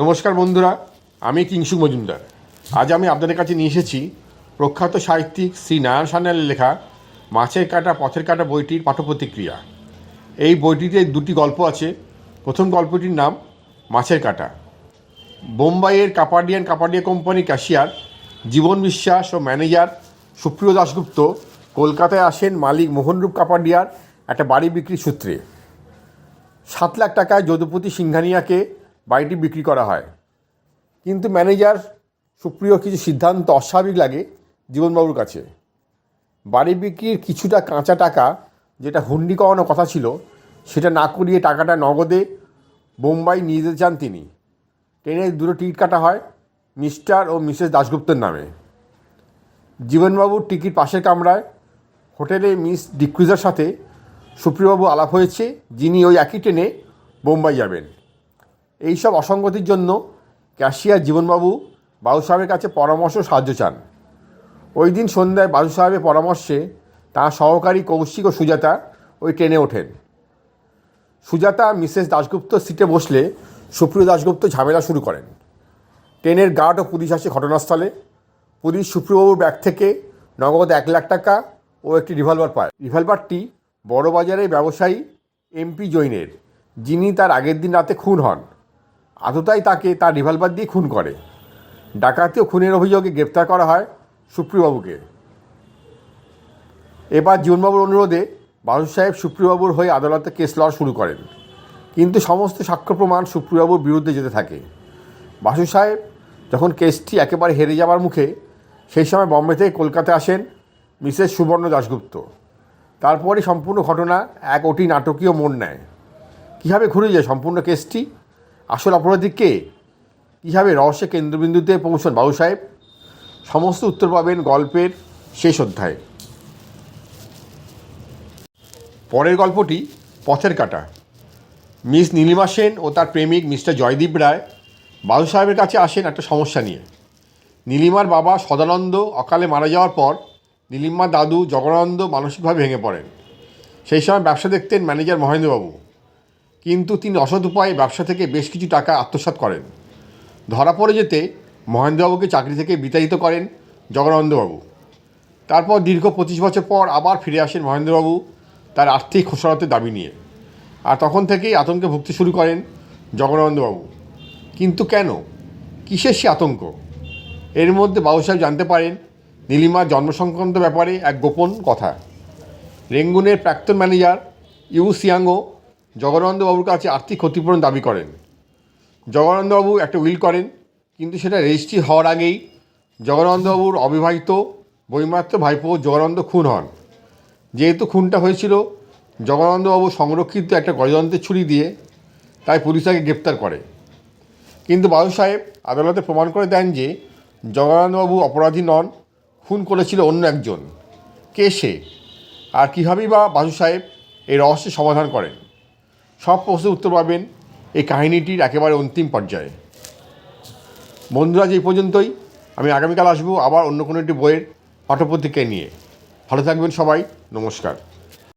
নমস্কার বন্ধুরা, আমি কিংসু মজুমদার। আজ আমি আপনাদের কাছে নিয়ে এসেছি প্রখ্যাত সাহিত্যিক শ্রী নারায়ণ সান্যালের লেখা মাছের কাটা, পথের কাটা বইটির পাঠপ্রতিক্রিয়া এই বইটিতে দুটি গল্প আছে। প্রথম গল্পটির নাম, মাছের কাটা। বোম্বাইয়ের কাপাডিয়ান কাপাডিয়া কোম্পানি ক্যাশিয়ার, জীবন বিশ্বাস ও ম্যানেজার সুপ্রিয় দাশগুপ্ত কলকাতায় আসেন মালিক মোহনরূপ কাপাডিয়ার একটা বাড়ি বিক্রির সূত্রে। সাত লাখ টাকায় যদুপতি সিংহানিয়াকে বাড়িটি বিক্রি করা হয়। কিন্তু ম্যানেজার সুপ্রিয় কিছু সিদ্ধান্ত অস্বাভাবিক লাগে জীবনবাবুর কাছে। বাড়ি বিক্রির কিছুটা কাঁচা টাকা যেটা হুন্ডি করানোর কথা ছিল, সেটা না করিয়ে টাকাটা নগদে বোম্বাই নিয়ে যেতে চান তিনি। ট্রেনের দুটো টিকিট কাটা হয় মিস্টার ও মিসেস দাশগুপ্তের নামে। জীবনবাবুর টিকিট পাশের কামরায় হোটেলে মিস ডিক্রুজার সাথে সুপ্রিয়বাবু আলাপ হয়েছে, যিনি ওই একই ট্রেনে বোম্বাই যাবেন। এইসব অসঙ্গতির জন্য ক্যাশিয়ার জীবনবাবু বাবু সাহেবের কাছে পরামর্শ সাহায্য চান। ওই দিন সন্ধ্যায় বাবু সাহেবের পরামর্শে তাঁর সহকারী কৌশিক ও সুজাতা ওই ট্রেনে ওঠেন। সুজাতা মিসেস দাশগুপ্ত সিটে বসলে সুপ্রিয় দাশগুপ্ত ঝামেলা শুরু করেন। ট্রেনের গার্ড ও পুলিশ আসে ঘটনাস্থলে। পুলিশ সুপ্রিয়বাবুর ব্যাগ থেকে নগদ এক লাখ টাকা ও একটি রিভলভার পায়। রিভলভারটি বড়বাজারের ব্যবসায়ী এমপি জৈনের, যিনি তার আগের দিন রাতে খুন হন। আততাই তাকে তার রিভলভার দিয়ে খুন করে। ডাকাতি ও খুনের অভিযোগে গ্রেপ্তার করা হয় সুপ্রিয়বাবুকে। এবার জীবনবাবুর অনুরোধে বাসু সাহেব সুপ্রিয়বাবুর হয়ে আদালতে কেস লড়া শুরু করেন। কিন্তু সমস্ত সাক্ষ্য প্রমাণ সুপ্রিয়বাবুর বিরুদ্ধে যেতে থাকে। বাসু সাহেব যখন কেসটি একেবারে হেরে যাওয়ার মুখে সেই সময় বম্বে থেকে কলকাতায় আসেন মিসেস সুবর্ণ দাশগুপ্ত। তারপরে সম্পূর্ণ ঘটনা এক অতি নাটকীয় মোড় নেয়। কীভাবে ঘুরে যায় সম্পূর্ণ কেসটি? আসল অপরাধী কে? কীভাবে রহস্যের কেন্দ্রবিন্দুতে পৌঁছন বাবু সাহেব? সমস্ত উত্তর পাবেন গল্পের শেষ অধ্যায়ে। পরের গল্পটি পথের কাটা। মিস নীলিমা সেন ও তার প্রেমিক মিস্টার জয়দীপ রায় বাবু সাহেবের কাছে আসেন একটা সমস্যা নিয়ে। নীলিমার বাবা সদানন্দ অকালে মারা যাওয়ার পর নীলিমার দাদু জগনানন্দ মানসিকভাবে ভেঙে পড়েন। সেই সময় ব্যবসা দেখতেন ম্যানেজার মহেন্দ্রবাবু। কিন্তু তিনি অসৎ উপায়ে ব্যবসা থেকে বেশ কিছু টাকা আত্মসাৎ করেন। ধরা পড়ে যেতে মহেন্দ্রবাবুকে চাকরি থেকে বিতাড়িত করেন জগনানন্দবাবু তারপর দীর্ঘ পঁচিশ বছর পর আবার ফিরে আসেন মহেন্দ্রবাবু তার আর্থিক খোসরতের দাবি নিয়ে। আর তখন থেকেই আতঙ্কে ভুগতে শুরু করেন জগনানন্দবাবু কিন্তু কেন? কিসের সে আতঙ্ক? এর মধ্যে বাবু সাহেব জানতে পারেন, নীলিমার জন্ম সংক্রান্ত ব্যাপারে এক গোপন কথা। রেঙ্গুনের প্রাক্তন ম্যানেজার ইউ সিয়াঙ্গো জগনানন্দবাবুর কাছে আর্থিক ক্ষতিপূরণ দাবি করেন। জগনানন্দবাবু একটা উইল করেন, কিন্তু সেটা রেজিস্ট্রি হওয়ার আগেই জগনানন্দবাবুর অবিবাহিত বৈমাত্র ভাইপো জগনানন্দ খুন হন। যেহেতু খুনটা হয়েছিল জগনানন্দবাবু সংরক্ষিত একটা গণযন্ত্রের ছুরি দিয়ে তাই পুলিশ তাকে গ্রেপ্তার করে। কিন্তু বাবু সাহেব আদালতে প্রমাণ করে দেন যে জগনানন্দবাবু অপরাধী নন, খুন করেছিল অন্য একজন। কে সে? আর কীভাবেই বা বাসু সাহেব এই রহস্যের সমাধান করেন? সব প্রশ্নের উত্তর পাবেন এই কাহিনীটির একেবারে অন্তিম পর্যায়ে। বন্ধুরা যে এই পর্যন্তই। আমি আগামীকাল আসব আবার অন্য কোনো একটি বইয়ের পাঠ্যপুস্তিকা নিয়ে। ভালো থাকবেন সবাই। নমস্কার।